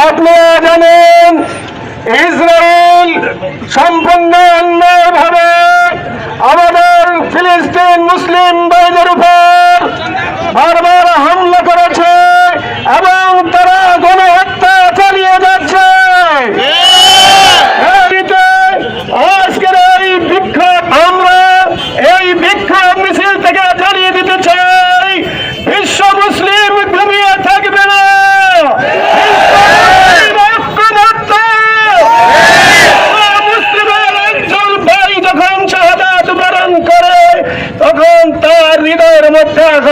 আপনারা জানেন। ইসরায়েল সম্পূর্ণ অন্যায়ভাবে আমাদের ফিলিস্তিন মুসলিম ভাইদের উপর বারবার হামলা করেছে এবং তারা গণহত্যা চালিয়ে যাচ্ছে। Sir,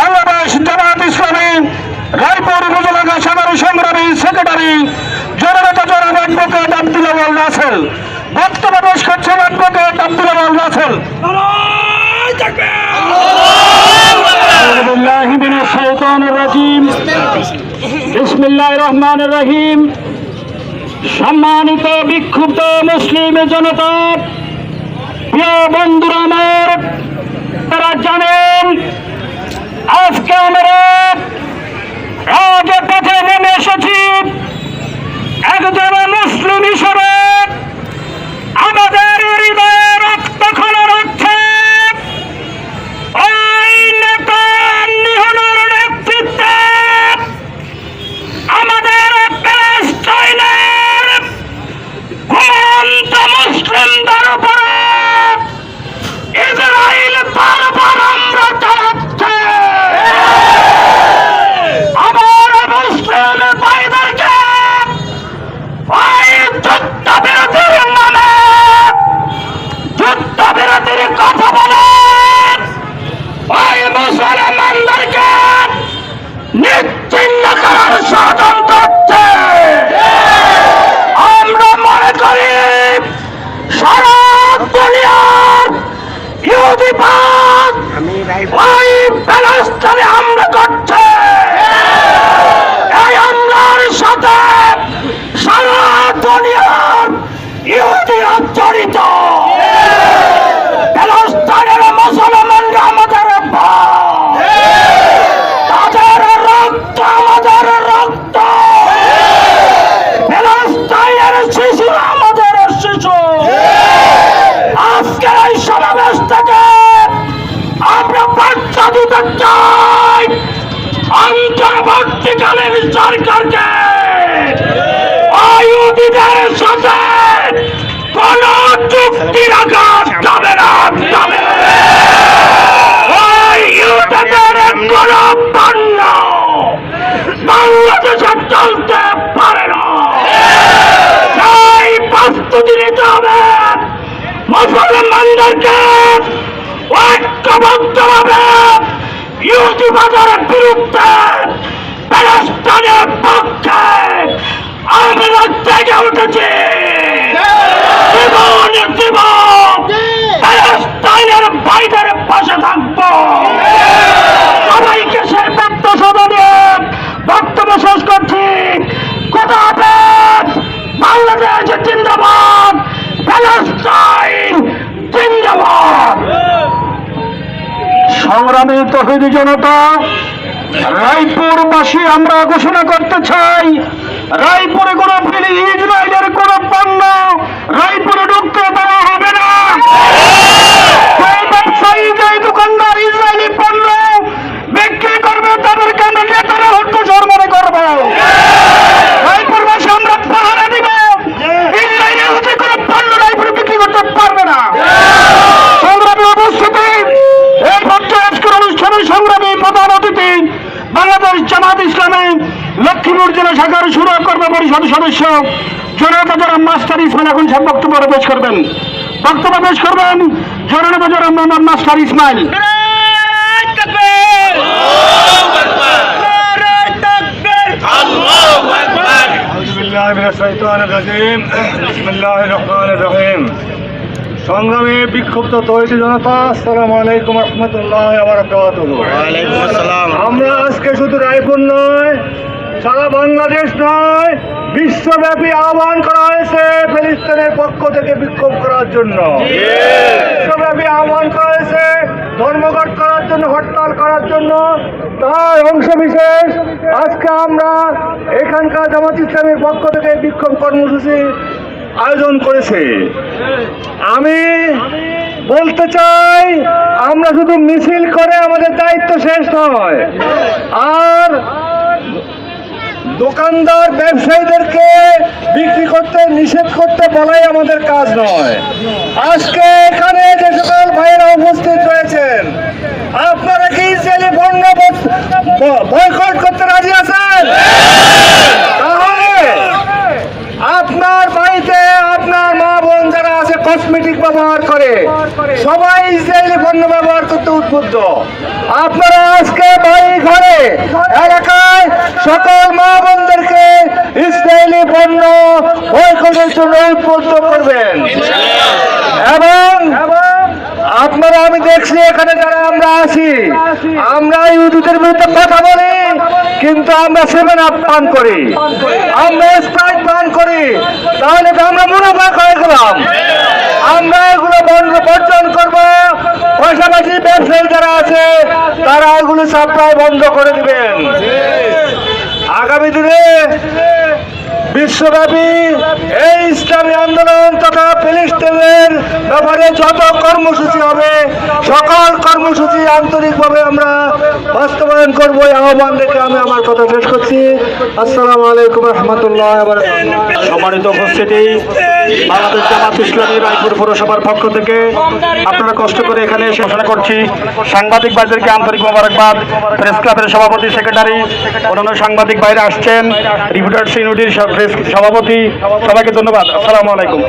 বাংলাদেশ জামাত ইসলামী, রায়পুর উপজেলা সাধারণ সংগ্রামী সেক্রেটারি, জননেতা জনাব অ্যাডভোকেট আব্দুল আওয়াল রাসেল বক্তব্য পেশ করছেন অ্যাডভোকেট আব্দুল আওয়াল রাসেল সম্মানিত বিক্ষুব্ধ মুসলিম জনতা 地狼哥。সংগ্রামী তহিদি জনতা রায়পুর রায়পুরবাসী আমরা ঘোষণা করতে চাই। রায়পুরে কোনো ফিলি ইসরায়েলের কোনো পণ্য, রায়পুরে ঢুকতে দেওয়া হবে না যেই ব্যবসায়ী যেই দোকানদার ইসরায়েলি পণ্য বিক্রি করবে তাদেরকে আমরা নেতারা হত্যা মনে করব রায়পুরবাসী আমরা পাহারা দিব ইসরায়েলি হতে কোনো পণ্য রায়পুরে বিক্রি করতে পারবে না সংগ্রামী উপস্থিতি এই পর্যায়ে আজকের অনুষ্ঠানের সংগ্রামী প্রধান অতিথি বাংলাদেশ জামাত ইসলামী লক্ষ্মীপুর জেলা শাখার সুরা সংসদ সদস্য জনতা মাস্টার ইসমাইল এখন বক্তব্য পেশ করবেন। বক্তব্য পেশ করবেন জনতা জোরাম মোহাম্মদ মাস্টার ইসমাইল। সংগ্রামে বিক্ষুব্ধ তৈরি জনতা সালাম আলাইকুম রহমতুল্লাহ আমরা আজকে শুধু রায়পুর নয় সারা বাংলাদেশ নয়, বিশ্বব্যাপী আহ্বান করা হয়েছে ফিলিস্তিনের পক্ষ থেকে বিক্ষোভ করার জন্য। বিশ্বব্যাপী আহ্বান করা হয়েছে ধর্মঘট করার জন্য, হরতাল করার জন্য। তার অংশ বিশেষ, আজকে আমরা এখানকার জামাত ইসলামের পক্ষ থেকে বিক্ষোভ কর্মসূচি আয়োজন করেছে। আমি বলতে চাই, আমরা শুধু মিছিল করে আমাদের দায়িত্ব শেষ নয়, আর দোকানদার ব্যবসায়ীদেরকে বিক্রি করতে, নিষেধ করতে বলাই আমাদের কাজ নয়। আজকে এখানে যে সকল ভাইয়েরা উপস্থিত রয়েছেন, আপনারা কি ইসরায়েলি পণ্য বয়কট করতে রাজি আছেন? আপনার বাড়িতে আপনার মা বোন যারা আছে কসমেটিক ব্যবহার সবাই ইসরায়েলি পণ্য ব্যবহার করতে উদ্বুদ্ধ। আপনারা আজকে বাড়ি ঘরে, এলাকায় সকল মা বোনদেরকে ইসরায়েলি পণ্য বয়কটের জন্য উদ্বুদ্ধ করবেন। এবং আপনারা, আমি দেখছি এখানে যারা আমরা আছি, আমরা ইহুদিদের বিরুদ্ধে কথা বলি, কিন্তু আমরা সেভেন আপ পান করি। আমরা স্প্রাইট পান করি। তাহলে তো আমরা মুনাফা হয়ে গেলাম। আমরা এগুলো বন্ধ বর্জন করব। পাশাপাশি ব্যবসায়ী যারা আছে তারা এগুলো সাপ্লাই বন্ধ করে দিবেন। আগামী দিনে বিশ্বব্যাপী এই ইসলামী আন্দোলন তথা ফিলিস্তিনের ব্যাপারে যত কর্মসূচি হবে, সকল কর্মসূচি আন্তরিকভাবে আমরা বাস্তবায়ন করব আহ্বান রেখে আমি আমার কথা শেষ করছি। আসসালামু আলাইকুম রহমতুল্লাহ সম্মানিত উপস্থিতি, বাংলাদেশ জামাত ইসলামী রায়পুর পৌরসভার পক্ষ থেকে আপনারা কষ্ট করে এখানে এসে ঘোষণা করছি, সাংবাদিক ভাইদেরকে আন্তরিক মোবারকবাদ, প্রেস ক্লাবের সভাপতি, সেক্রেটারি, অন্যান্য সাংবাদিক বাইরে আসছেন, রিপোর্টার্স ইউনিটির সব সভাপতি সবাইকে ধন্যবাদ। আসসালামু আলাইকুম।